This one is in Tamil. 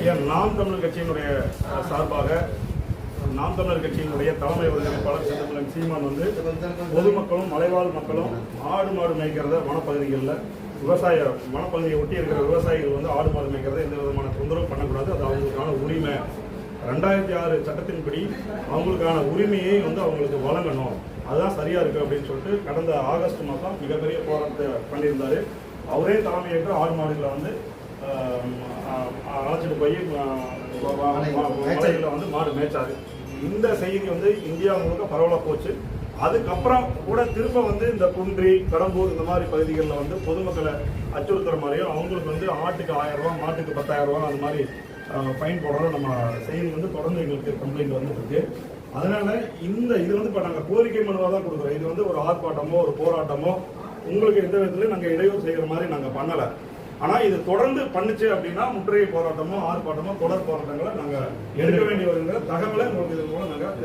ஐயா நாம் தமிழர் கட்சியினுடைய சார்பாக நாம் தமிழர் கட்சியினுடைய தலைமை ஒருங்கிணைப்பாளர் சிதம்பரம் சீமான் வந்து பொதுமக்களும் மலைவாழ் மக்களும் ஆடு மாடு மேய்க்கிறத வனப்பகுதிகளில் விவசாய வனப்பகுதியை ஒட்டி இருக்கிற விவசாயிகள் வந்து ஆடு மாடு மேய்க்கிறத எந்த விதமான தொந்தரவும் பண்ணக்கூடாது. அது அவங்களுக்கான உரிமை. ரெண்டாயிரத்தி ஆறு சட்டத்தின்படி அவங்களுக்கான உரிமையை வந்து அவங்களுக்கு வழங்கணும். அதுதான் சரியா இருக்கு அப்படின்னு சொல்லிட்டு கடந்த ஆகஸ்ட் மாதம் மிகப்பெரிய போராட்டத்தை பண்ணியிருந்தாரு. அவரே தலைமையேற்று ஆடு மாடுகளை வந்து அழைச்சிட்டு போய் மலைகளில் வந்து மாடு மேய்ச்சாரு இந்த செய்தி வந்து இந்தியா முழுக்க பரவலாக போச்சு. அதுக்கப்புறம் கூட திரும்ப வந்து இந்த குன்றி கடம்பூர் இந்த மாதிரி பகுதிகளில் வந்து பொதுமக்களை அச்சுறுத்துற மாதிரியும் அவங்களுக்கு வந்து ஆட்டுக்கு ஆயிரம் ரூபாய் மாட்டுக்கு பத்தாயிரம் ரூபாய் அந்த மாதிரி ஃபைன் போடுறோம் நம்ம செய்தி வந்து தொடர்ந்து எங்களுக்கு கம்ப்ளைண்ட் வந்துட்டு இருக்கு அதனால இந்த இது வந்து இப்போ நாங்கள் கோரிக்கை மனுவாக தான் கொடுக்குறோம். இது வந்து ஒரு ஆர்ப்பாட்டமோ ஒரு போராட்டமோ உங்களுக்கு எந்த விதத்துலையும் நாங்கள் இடையூறு செய்கிற மாதிரி நாங்கள் பண்ணலை. ஆனால் இது தொடர்ந்து பண்ணுச்சு அப்படின்னா முற்றுகை போராட்டமோ ஆர்ப்பாட்டமோ தொடர் போராட்டங்களை நாங்கள் எடுக்க வேண்டி வருங்கிற தகவலை உங்களுக்கு இதன் மூலம் நாங்கள்